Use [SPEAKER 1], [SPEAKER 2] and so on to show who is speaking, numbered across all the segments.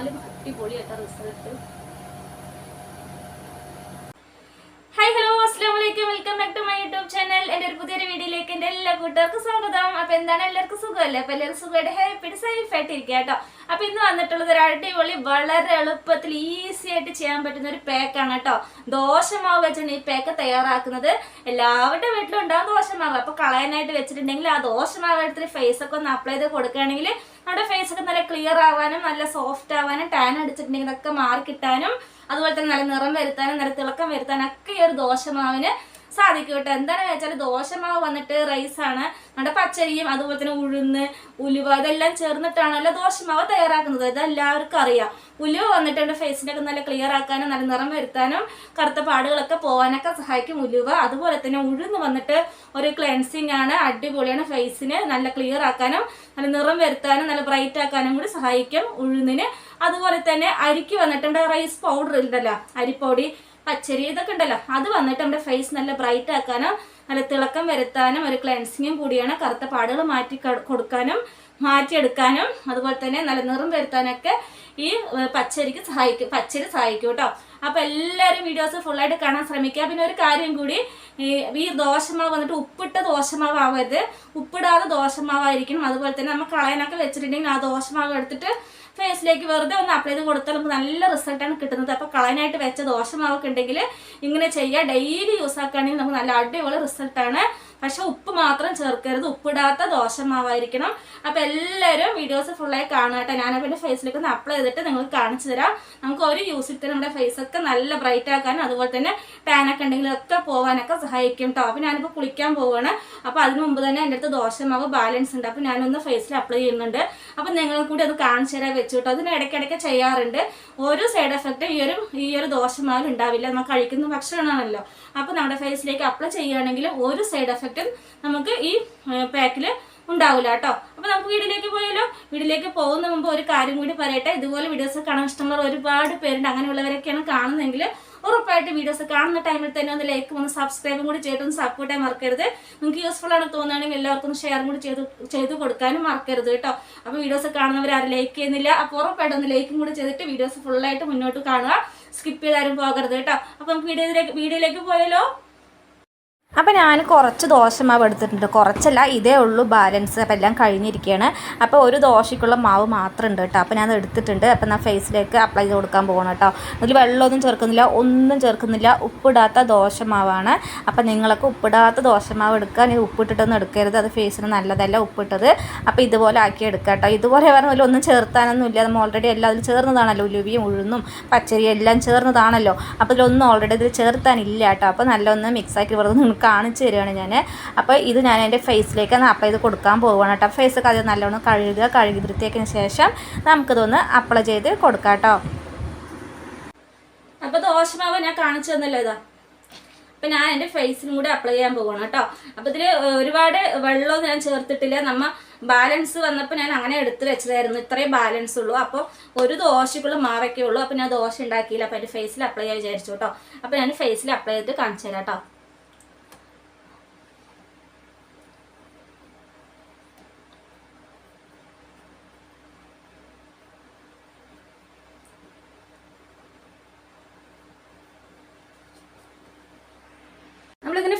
[SPEAKER 1] എന്നാലും അടിപൊളിയായിട്ട result hi hello അസ്സാം വലൈക്കും welcome back to my YouTube channel എന്റെ ഒരു പുതിയൊരു വീഡിയോയിലേക്ക് എന്റെ എല്ലാ കൂട്ടുകാർക്കും സ്വാഗതം. അപ്പോൾ എന്താണ് എല്ലാവർക്കും സുഖമല്ലേ? അപ്പോൾ എല്ലാവർക്കും സുഖമായിട്ട് ഹാപ്പി സേഫ് ആയിട്ട് ഇരിക്കുക കേട്ടോ. അപ്പൊ ഇന്ന് വന്നിട്ടുള്ളത് ഒരു അടിപൊളി വളരെ എളുപ്പത്തിൽ ഈസി ആയിട്ട് ചെയ്യാൻ പറ്റുന്ന ഒരു പാക്കാണ് കേട്ടോ. ദോശമാവ് വെച്ചാണ് ഈ പാക്ക് തയ്യാറാക്കുന്നത്. എല്ലാവരുടെ വീട്ടിലും ഉണ്ടാകും ദോശമാവ് അപ്പൊ കളയാനായിട്ട് വെച്ചിട്ടുണ്ടെങ്കിൽ ആ ദോശമാവ് എടുത്തിട്ട് ഫേസ് ഒക്കെ ഒന്ന് അപ്ലൈ ചെയ്ത് കൊടുക്കുകയാണെങ്കിൽ നമ്മുടെ ഫേസ് ഒക്കെ നല്ല ക്ലിയർ ആവാനും നല്ല സോഫ്റ്റ് ആവാനും ടാൻ അടിച്ചിട്ടുണ്ടെങ്കിൽ ഇതൊക്കെ മാറി അതുപോലെ തന്നെ നല്ല നിറം വരുത്താനും നല്ല തിളക്കം വരുത്താനും ഒക്കെ ഈ ഒരു ദോശമാവിന് സാധിക്കും കേട്ടോ എന്താണെന്ന് വെച്ചാൽ ദോശമാവ് വന്നിട്ട് റൈസാണ്. നമ്മുടെ പച്ചരിയും അതുപോലെ തന്നെ ഉഴുന്ന് ഉലുവ ഇതെല്ലാം ചേർന്നിട്ടാണല്ലോ ദോശമാവ് തയ്യാറാക്കുന്നത്. ഇത് എല്ലാവർക്കും അറിയാം. ഉലുവ വന്നിട്ട് എന്റെ ഫേസിനൊക്കെ നല്ല ക്ലിയർ ആക്കാനും നല്ല നിറം വരുത്താനും കറുത്ത പാടുകളൊക്കെ പോകാനൊക്കെ സഹായിക്കും ഉലുവ. അതുപോലെ തന്നെ ഉഴുന്ന് വന്നിട്ട് ഒരു ക്ലെൻസിങ് ആണ്. അടിപൊളിയാണ് ഫേസിന് നല്ല ക്ലിയർ ആക്കാനും നല്ല നിറം വരുത്താനും നല്ല ബ്രൈറ്റ് ആക്കാനും കൂടി സഹായിക്കും ഉഴുന്നിന്. അതുപോലെ തന്നെ അരിക്ക് വന്നിട്ടുണ്ട് റൈസ് പൗഡർ ഉണ്ടല്ലോ. അരിപ്പൊടി. പച്ചരി ഇതൊക്കെ ഉണ്ടല്ലോ. അത് വന്നിട്ട് നമ്മുടെ ഫേസ് നല്ല ബ്രൈറ്റ് ആക്കാനും നല്ല തിളക്കം വരുത്താനും ഒരു ക്ലെൻസിങ്ങും കൂടിയാണ് കറുത്ത പാടുകൾ മാറ്റി കൊടുക്കാനും മാറ്റിയെടുക്കാനും അതുപോലെ തന്നെ നല്ല നിറം വരുത്താനൊക്കെ ഈ പച്ചരിക്ക് സഹായിക്കും പച്ചരി സഹായിക്കും കേട്ടോ അപ്പൊ എല്ലാവരും വീഡിയോസ് ഫുള്ളായിട്ട് കാണാൻ ശ്രമിക്കുക. പിന്നെ ഒരു കാര്യം കൂടി ഈ ദോശമാവ് വന്നിട്ട് ഉപ്പിട്ട ദോശമാവ് ആവരുത്. ഉപ്പിടാതെ ദോശമാവായിരിക്കണം. അതുപോലെ തന്നെ നമ്മൾ കളയാനൊക്കെ വെച്ചിട്ടുണ്ടെങ്കിൽ ആ ദോശമാവ് എടുത്തിട്ട് ഫേസിലേക്ക് വെറുതെ ഒന്ന് അപ്ലൈ ചെയ്ത് കൊടുത്താൽ നമുക്ക് നല്ല റിസൾട്ടാണ് കിട്ടുന്നത്. അപ്പോൾ കളയാനായിട്ട് വെച്ച ദോഷമാവൊക്കെ ഉണ്ടെങ്കിൽ ഇങ്ങനെ ചെയ്യുക ഡെയിലി യൂസ് ആക്കുകയാണെങ്കിൽ നമുക്ക് നല്ല അടിപൊളി റിസൾട്ടാണ് പക്ഷെ ഉപ്പ് മാത്രം ചേർക്കരുത്. ഉപ്പിടാത്ത ദോശമാവായിരിക്കണം. അപ്പോൾ എല്ലാവരും വീഡിയോസ് ഫുള്ളായി കാണുക കേട്ടോ. ഞാനപ്പോൾ എന്റെ ഫേസിലേക്ക് ഒന്ന് അപ്ലൈ ചെയ്തിട്ട് നിങ്ങൾ കാണിച്ചു തരാം. നമുക്ക് ഒരു യൂസിൽ തന്നെ നമ്മുടെ ഫേസൊക്കെ നല്ല ബ്രൈറ്റ് ആക്കാനും അതുപോലെ തന്നെ ടാനൊക്കെ ഉണ്ടെങ്കിൽ ഒക്കെ പോകാനൊക്കെ സഹായിക്കും കേട്ടോ അപ്പോൾ ഞാനിപ്പോൾ കുളിക്കാൻ പോവുകയാണ് അപ്പോൾ അതിന് മുമ്പ് തന്നെ എന്റെ അടുത്ത് ദോശമാവ് ബാലൻസ് ഉണ്ട്. അപ്പോൾ ഞാനൊന്ന് ഫേസിൽ അപ്ലൈ ചെയ്യുന്നുണ്ട്. അപ്പോൾ നിങ്ങൾ കൂടി അത് കാണിച്ചു തരാൻ വെച്ചു കേട്ടോ അതിന് ഇടയ്ക്കിടയ്ക്ക് ചെയ്യാറുണ്ട്. ഒരു സൈഡ് എഫക്റ്റ് ഈ ഒരു ഈ ഒരു ദോശമാവിൽ ഉണ്ടാവില്ല. നമ്മൾ കഴിക്കുന്ന ഭക്ഷണമാണല്ലോ. അപ്പോൾ നമ്മുടെ ഫേസിലേക്ക് അപ്ലൈ ചെയ്യുകയാണെങ്കിൽ ഒരു സൈഡ് എഫക്റ്റും നമുക്ക് ഈ പാക്കിൽ ഉണ്ടാവില്ല കേട്ടോ. അപ്പോൾ നമുക്ക് വീഡിയോയിലേക്ക് പോയാലോ? വീഡിയോയിലേക്ക് പോകുന്ന മുമ്പ് ഒരു കാര്യം കൂടി പറയട്ടെ. ഇതുപോലെ വീഡിയോസ് കാണാൻ ഇഷ്ടമുള്ള ഒരുപാട് പേരുണ്ട്. അങ്ങനെയുള്ളവരൊക്കെയാണ് കാണുന്നതെങ്കിൽ ഉറപ്പായിട്ട് വീഡിയോസ് കാണുന്ന ടൈമിൽ തന്നെ ഒന്ന് ലൈക്കും ഒന്ന് സബ്സ്ക്രൈബും കൂടി ചെയ്തൊന്ന് സപ്പോർട്ട് ചെയ്യാൻ മറക്കരുത്. നിങ്ങൾക്ക് യൂസ്ഫുൾ ആണ് തോന്നുകയാണെങ്കിൽ എല്ലാവർക്കും ഷെയറും കൂടി ചെയ്ത് ചെയ്ത് കൊടുക്കാനും മറക്കരുത് കേട്ടോ. അപ്പോൾ വീഡിയോസ് കാണുന്നവർ ആരും ലൈക്ക് ചെയ്യുന്നില്ല. അപ്പോൾ ഉറപ്പായിട്ട് ഒന്ന് ലൈക്കും കൂടി ചെയ്തിട്ട് വീഡിയോസ് ഫുള്ളായിട്ട് മുന്നോട്ട് കാണുക. സ്കിപ്പ് ചെയ്താലും പോകരുത് കേട്ടോ. നമുക്ക് വീഡിയോയിലേക്ക് വീഡിയോയിലേക്ക് പോയാലോ?
[SPEAKER 2] അപ്പോൾ ഞാൻ കുറച്ച് ദോശമാവ് എടുത്തിട്ടുണ്ട്. കുറച്ചല്ല ഇതേ ഉള്ളൂ ബാലൻസ് അപ്പോൾ എല്ലാം കഴിഞ്ഞിരിക്കുകയാണ് അപ്പോൾ ഒരു ദോശയ്ക്കുള്ള മാവ് മാത്രം ഉണ്ട് കേട്ടോ. അപ്പോൾ ഞാൻ എടുത്തിട്ടുണ്ട്. അപ്പോൾ ഞാൻ ഫേസിലേക്ക് അപ്ലൈ ചെയ്ത് കൊടുക്കാൻ പോകണം കേട്ടോ. അതിൽ വെള്ളമൊന്നും ചേർക്കുന്നില്ല ഒന്നും ചേർക്കുന്നില്ല. ഉപ്പിടാത്ത ദോശമാവാണ് അപ്പോൾ നിങ്ങളൊക്കെ ഉപ്പിടാത്ത ദോശമാവ് എടുക്കുക. നീ ഉപ്പിട്ടിട്ടൊന്നും എടുക്കരുത്. അത് ഫേസിന് നല്ലതല്ല ഉപ്പിട്ടത്. അപ്പോൾ ഇതുപോലെ ആക്കി എടുക്കുക കേട്ടോ. ഇതുപോലെ പറഞ്ഞാൽ ഒന്നും ചേർത്താനൊന്നും ഇല്ല. നമ്മൾ ഓൾറെഡി എല്ലാം അതിൽ ചേർന്നതാണല്ലോ. ഉലുവിയും ഉഴുന്നും പച്ചരിയും എല്ലാം ചേർന്നതാണല്ലോ. അപ്പോൾ ഇതിലൊന്നും ഓൾറെഡി ഇതിൽ ചേർത്താനില്ല കേട്ടോ. അപ്പോൾ നല്ലൊന്ന് മിക്സാക്കി വെറുതെ കാണിച്ചു തരികയാണ് ഞാൻ അപ്പോൾ ഇത് ഞാൻ എന്റെ ഫേസിലേക്ക് ഒന്ന് ഇത് കൊടുക്കാൻ പോവുകയാണ് കേട്ടോ. ഫേസൊക്കെ അത് നല്ലോണം കഴുകുക കഴുകി വൃത്തിയാക്കിയതിന് ശേഷം നമുക്കിതൊന്ന് അപ്ലൈ ചെയ്ത് കൊടുക്കാം കേട്ടോ.
[SPEAKER 1] അപ്പോൾ ദോശമാവ് ഞാൻ കാണിച്ചു തന്നല്ലോ ഇതാ. അപ്പം ഞാൻ എന്റെ ഫേസിനും കൂടെ അപ്ലൈ ചെയ്യാൻ പോകണം കേട്ടോ. അപ്പോൾ ഇതിൽ ഒരുപാട് വെള്ളമൊന്നും ഞാൻ ചേർത്തിട്ടില്ല. നമ്മ ബാലൻസ് വന്നപ്പോൾ ഞാൻ അങ്ങനെ എടുത്ത് വെച്ചതായിരുന്നു. ഇത്രയും ബാലൻസ് ഉള്ളൂ. അപ്പോൾ ഒരു ദോശക്കുള്ള മാവൊക്കെ ഉള്ളൂ. അപ്പോൾ ഞാൻ ദോശ ഉണ്ടാക്കിയില്ല. അപ്പോൾ എന്റെ ഫേസിൽ അപ്ലൈ ചെയ്യാൻ വിചാരിച്ചു കേട്ടോ. അപ്പോൾ ഞാൻ ഫേസിൽ അപ്ലൈ ചെയ്തിട്ട് കാണിച്ചു തരാം കേട്ടോ.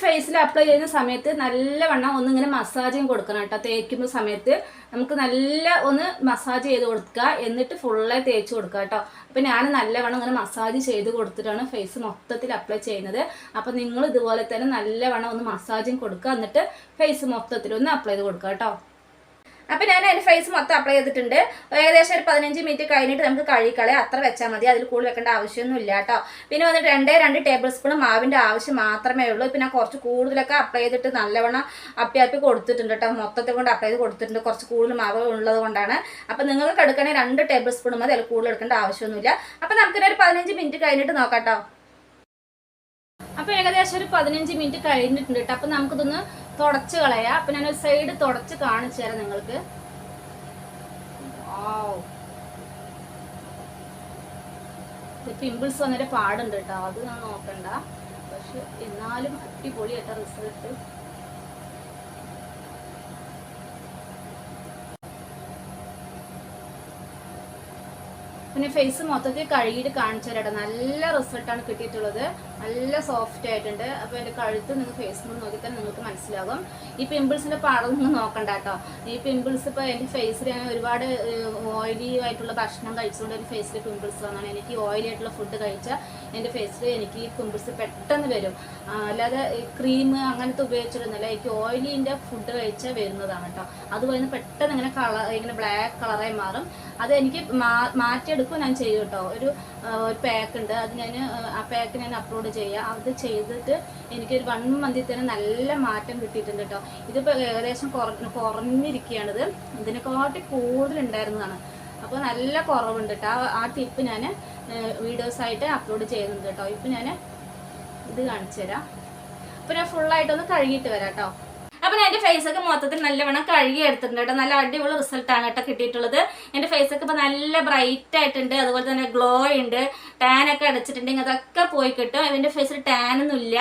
[SPEAKER 1] ഫേസിൽ അപ്ലൈ ചെയ്യുന്ന സമയത്ത് നല്ലവണ്ണം ഒന്ന് ഇങ്ങനെ മസാജും കൊടുക്കണം കേട്ടോ. തേക്കുന്ന സമയത്ത് നമുക്ക് നല്ല ഒന്ന് മസാജ് ചെയ്ത് കൊടുക്കുക. എന്നിട്ട് ഫുള്ളായി തേച്ച് കൊടുക്കുക കേട്ടോ. അപ്പം ഞാൻ നല്ലവണ്ണം ഇങ്ങനെ മസാജ് ചെയ്ത് കൊടുത്തിട്ടാണ് ഫേസ് മൊത്തത്തിൽ അപ്ലൈ ചെയ്യുന്നത്. അപ്പം നിങ്ങൾ ഇതുപോലെ തന്നെ നല്ലവണ്ണം ഒന്ന് മസാജും കൊടുക്കുക. എന്നിട്ട് ഫേസ് മൊത്തത്തിൽ ഒന്ന് അപ്ലൈ ചെയ്ത് കൊടുക്കുക കേട്ടോ. അപ്പം ഞാൻ അതിന്റെ ഫേസ് മൊത്തം അപ്ലൈ ചെയ്തിട്ടുണ്ട്. ഏകദേശം ഒരു പതിനഞ്ച് മിനിറ്റ് കഴിഞ്ഞിട്ട് നമുക്ക് കഴുകിക്കളയാം. അത്ര വെച്ചാൽ മതി. അതിൽ കൂടുതൽ വെക്കേണ്ട ആവശ്യമൊന്നും ഇല്ല കേട്ടോ. പിന്നെ വന്നിട്ട് രണ്ടേ രണ്ട് ടേബിൾ സ്പൂൺ മാവിന്റെ ആവശ്യം മാത്രമേ ഉള്ളൂ. പിന്നെ കുറച്ച് കൂടുതലൊക്കെ അപ്ലൈ ചെയ്തിട്ട് നല്ലവണ്ണം അപ്പി അപ്പി കൊടുത്തിട്ടുണ്ട് കേട്ടോ. മൊത്തത്തിൽ കൊണ്ട് അപ്ലൈ ചെയ്ത് കൊടുത്തിട്ടുണ്ട്. കുറച്ച് കൂടുതൽ മാവ് ഉള്ളത് കൊണ്ടാണ്. അപ്പം നിങ്ങൾക്ക് എടുക്കണേ രണ്ട് ടേബിൾ സ്പൂൺ മതി. അതിൽ കൂടുതൽ എടുക്കേണ്ട ആവശ്യമൊന്നുമില്ല. അപ്പം നമുക്കൊരു പതിനഞ്ച് മിനിറ്റ് കഴിഞ്ഞിട്ട് നോക്കാം കേട്ടോ. അപ്പൊ ഏകദേശം ഒരു പതിനഞ്ച് മിനിറ്റ് കഴിഞ്ഞിട്ടുണ്ട് കേട്ടോ. അപ്പൊ നമുക്കിതൊന്ന് തുടച്ച് കളയാം. അപ്പൊ ഞാനൊരു സൈഡ് തുടച്ച് കാണിച്ചു തരാം നിങ്ങൾക്ക്. പിമ്പിൾസ് വന്നിട്ട് പാടുണ്ട് കേട്ടോ. അത് ഞാൻ നോക്കണ്ട. പക്ഷെ എന്നാലും അടിപൊളിയായിട്ട റിസൾട്ട് പിന്നെ ഫേസ് മൊത്തത്തിൽ കഴുകിയിട്ട് കാണിച്ചു നല്ല റിസൾട്ടാണ് കിട്ടിയിട്ടുള്ളത്. നല്ല സോഫ്റ്റ് ആയിട്ടുണ്ട്. അപ്പോൾ എന്റെ കഴുത്ത് നിങ്ങൾക്ക് ഫേസ് കൂടെ തന്നെ നിങ്ങൾക്ക് മനസ്സിലാകും. ഈ പിമ്പിൾസിന്റെ പാടൊന്നും നോക്കണ്ട കേട്ടോ ഈ പിമ്പിൾസ് ഇപ്പോൾ എന്റെ ഫേസിൽ ഒരുപാട് ഓയിലി ആയിട്ടുള്ള ഭക്ഷണം കഴിച്ചുകൊണ്ട് എന്റെ ഫേസിൽ പിമ്പിൾസ് വന്നാണ്. എനിക്ക് ഓയിലി ആയിട്ടുള്ള ഫുഡ് കഴിച്ചാൽ എന്റെ ഫേസിൽ എനിക്ക് പിമ്പിൾസ് പെട്ടെന്ന് വരും. അല്ലാതെ ക്രീം അങ്ങനത്തെ ഉപയോഗിച്ചിരുന്നില്ല എനിക്ക് ഓയിലിന്റെ ഫുഡ് കഴിച്ചാൽ വരുന്നതാണ് കേട്ടോ. അതുപോലെ പെട്ടെന്ന് ഇങ്ങനെ കളർ ഇങ്ങനെ ബ്ലാക്ക് കളറായി മാറും. അത് എനിക്ക് മാ- മാറ്റിയെടുക്കും ഞാൻ ചെയ്യും കേട്ടോ. ഒരു ഒരു പാക്ക് ഉണ്ട്. അത് ഞാൻ ആ പാക്ക് ഞാൻ അപ്ലോഡ് ചെയ്യാം. അത് ചെയ്തിട്ട് എനിക്ക് ഒരു വൺ മന്തിൽ തന്നെ നല്ല മാറ്റം കിട്ടിയിട്ടുണ്ട് കേട്ടോ. ഇതിപ്പോൾ ഏകദേശം കുറഞ്ഞ് കുറഞ്ഞിരിക്കുകയാണിത്. ഇതിനെക്കാട്ടി കൂടുതലുണ്ടായിരുന്നതാണ് അപ്പോൾ നല്ല കുറവുണ്ട് കേട്ടോ. ആ ടിപ്പ് ഞാൻ വീഡിയോസായിട്ട് അപ്ലോഡ് ചെയ്യുന്നുണ്ട് കേട്ടോ. ഇപ്പം ഞാൻ ഇത് കാണിച്ചു തരാം അപ്പോൾ ഞാൻ ഫുള്ളായിട്ടൊന്ന് കഴുകിയിട്ട് വരാം കേട്ടോ. അപ്പൊ ഞാൻ എന്റെ ഫേസ് ഒക്കെ മൊത്തത്തിൽ നല്ലവണ്ണം കഴുകി എടുത്തിട്ടുണ്ട് കേട്ടോ. നല്ല അടിപൊളി റിസൾട്ടാണ് കേട്ടോ കിട്ടിയിട്ടുള്ളത്. എന്റെ ഫേസ് ഒക്കെ ഇപ്പൊ നല്ല ബ്രൈറ്റ് ആയിട്ടുണ്ട്. അതുപോലെ തന്നെ ഗ്ലോ ഉണ്ട്. ടാൻ ഒക്കെ അടച്ചിട്ടുണ്ടെങ്കിൽ അതൊക്കെ പോയി കിട്ടും. എന്റെ ഫേസിൽ ടാൻ ഒന്നും ഇല്ല.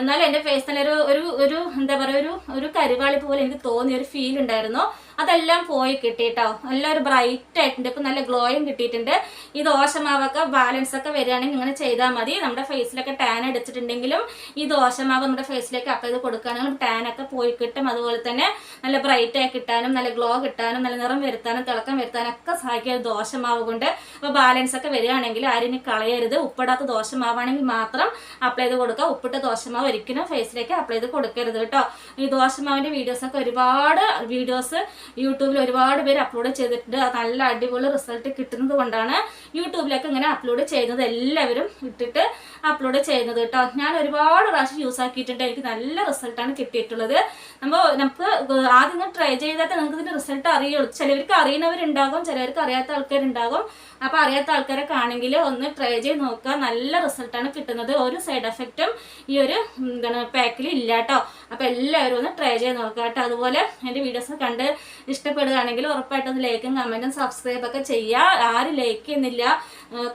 [SPEAKER 1] എന്നാലും എന്റെ ഫേസ് നല്ലൊരു ഒരു ഒരു എന്താ പറയുക ഒരു ഒരു കരുവാളി പോലെ എനിക്ക് തോന്നിയ ഒരു ഫീൽ ഉണ്ടായിരുന്നു. അതെല്ലാം പോയി കിട്ടിയിട്ടോ നല്ലൊരു ബ്രൈറ്റ് ആയിട്ടുണ്ട്. ഇപ്പൊ നല്ല ഗ്ലോയും കിട്ടിയിട്ടുണ്ട്. ഈ ദോശമാവൊക്കെ ബാലൻസ് ഒക്കെ വരികയാണെങ്കിൽ ഇങ്ങനെ ചെയ്താൽ മതി. നമ്മുടെ ഫേസിലൊക്കെ ടാൻ അടിച്ചിട്ടുണ്ടെങ്കിലും ഈ ദോശമാവ് നമ്മുടെ ഫേസിലേക്ക് അപ്ലൈ ഇത് കൊടുക്കുകയാണെങ്കിൽ ടാൻ ഒക്കെ പോയി കിട്ടും. അതുപോലെ തന്നെ നല്ല ബ്രൈറ്റ് ആയി കിട്ടാനും നല്ല ഗ്ലോ കിട്ടാനും നല്ല നിറം വരുത്താനും തിളക്കം വരുത്താനും ഒക്കെ സഹായിക്കുക ഈ ദോശമാവ് കൊണ്ട് അപ്പോൾ ബാലൻസ് ഒക്കെ വരികയാണെങ്കിൽ ആരും കളയരുത്. ഉപ്പിടാത്ത ദോശമാവാണെങ്കിൽ മാത്രം അപ്ലൈ ചെയ്ത് കൊടുക്കുക. ഉപ്പിട്ട ദോശമാവ് ഒരിക്കലും ഫേസിലേക്ക് അപ്ലൈ ചെയ്ത് കൊടുക്കരുത് കേട്ടോ. ഈ ദോശമാവിന്റെ വീഡിയോസൊക്കെ ഒരുപാട് വീഡിയോസ് യൂട്യൂബിൽ ഒരുപാട് പേര് അപ്ലോഡ് ചെയ്തിട്ടുണ്ട്. നല്ല അടിപൊളി റിസൾട്ട് കിട്ടുന്നത് കൊണ്ടാണ് യൂട്യൂബിലൊക്കെ ഇങ്ങനെ അപ്ലോഡ് ചെയ്യുന്നത്. എല്ലാവരും ഇട്ടിട്ട് അപ്ലോഡ് ചെയ്യുന്നത് കേട്ടോ. ഞാൻ ഒരുപാട് പ്രാവശ്യം യൂസ് ആക്കിയിട്ടുണ്ട്. എനിക്ക് നല്ല റിസൾട്ടാണ് കിട്ടിയിട്ടുള്ളത്. നമ്മൾ നമുക്ക് ആദ്യം ട്രൈ ചെയ്താൽ നിങ്ങൾക്ക് ഇതിന്റെ റിസൾട്ട് അറിയുള്ളൂ. ചിലവർക്ക് അറിയുന്നവരുണ്ടാകും ചിലവർക്ക് അറിയാത്ത ആൾക്കാരുണ്ടാകും. അപ്പോൾ അറിയാത്ത ആൾക്കാരൊക്കെ ആണെങ്കിൽ ഒന്ന് ട്രൈ ചെയ്ത് നോക്കുക. നല്ല റിസൾട്ടാണ് കിട്ടുന്നത്. ഒരു സൈഡ് എഫക്റ്റും ഈ ഒരു എന്താണ് പാക്കിൽ ഇല്ല കേട്ടോ. അപ്പോൾ എല്ലാവരും ഒന്ന് ട്രൈ ചെയ്ത് നോക്കുക കേട്ടോ. അതുപോലെ എന്റെ വീഡിയോസ് കണ്ട് ഇഷ്ടപ്പെടുകയാണെങ്കിൽ ഉറപ്പായിട്ടും ലൈക്കും കമന്റും സബ്സ്ക്രൈബ് ഒക്കെ ചെയ്യുക ആരും ലൈക്ക് ചെയ്യുന്നില്ല.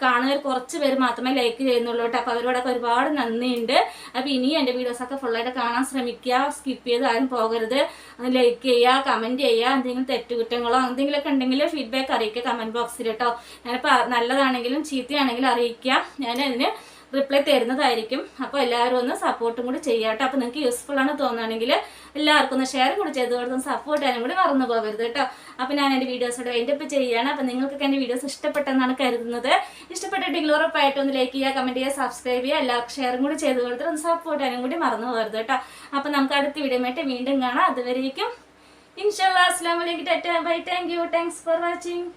[SPEAKER 1] കാണുന്നവർ കുറച്ച് പേര് മാത്രമേ ലൈക്ക് ചെയ്യുന്നുള്ളൂ കേട്ടോ. അപ്പോൾ അവരോടൊക്കെ ഒരുപാട് നന്ദിയുണ്ട്. അപ്പോൾ ഇനിയും എന്റെ വീഡിയോസൊക്കെ ഫുള്ളായിട്ട് കാണാൻ ശ്രമിക്കുക. സ്കിപ്പ് ചെയ്ത് ആരും പോകരുത്. ലൈക്ക് ചെയ്യുക കമന്റ് ചെയ്യുക. എന്തെങ്കിലും തെറ്റുകുറ്റങ്ങളോ എന്തെങ്കിലുമൊക്കെ ഉണ്ടെങ്കിൽ ഫീഡ്ബാക്ക് അറിയിക്കുക കമന്റ് ബോക്സിൽ കേട്ടോ. ഞാനിപ്പോൾ നല്ലതാണെങ്കിലും ചീത്തയാണെങ്കിലും അറിയിക്കുക. ഞാൻ റിപ്ലൈ തരുന്നതായിരിക്കും. അപ്പോൾ എല്ലാവരും ഒന്ന് സപ്പോർട്ടും കൂടി ചെയ്യാട്ടോ. അപ്പോൾ നിങ്ങൾക്ക് യൂസ്ഫുൾ ആണ് തോന്നുകയാണെങ്കിൽ എല്ലാവർക്കും ഒന്ന് ഷെയറും കൂടി ചെയ്ത് കൊടുത്തും സപ്പോർട്ട് ചെയ്യാനും കൂടി മറന്നു പോകരുത് കേട്ടോ. അപ്പോൾ ഞാൻ എന്റെ വീഡിയോസോട് വൈൻഡ് അപ്പ് ചെയ്യുകയാണ്. അപ്പോൾ നിങ്ങൾക്കൊക്കെ എന്റെ വീഡിയോസ് ഇഷ്ടപ്പെട്ടെന്നാണ് കരുതുന്നത്. ഇഷ്ടപ്പെട്ടിട്ടെങ്കിൽ ഉറപ്പായിട്ട് ഒന്ന് ലൈക്ക് ചെയ്യുക കമന്റ് ചെയ്യുക സബ്സ്ക്രൈബ് ചെയ്യുക എല്ലാവർക്കും ഷെയറും കൂടി ചെയ്ത് കൊടുത്തിട്ട് ഒന്ന് സപ്പോർട്ട് ചെയ്യാനും കൂടി മറന്നു പോകരുത് കേട്ടോ. അപ്പോൾ നമുക്ക് അടുത്ത വീഡിയോ ആയിട്ട് വീണ്ടും കാണാം. അതുവരേക്കും ഇൻഷാല്ലാ അസ്സാം വലൈക്കും tata bye thank you thanks for watching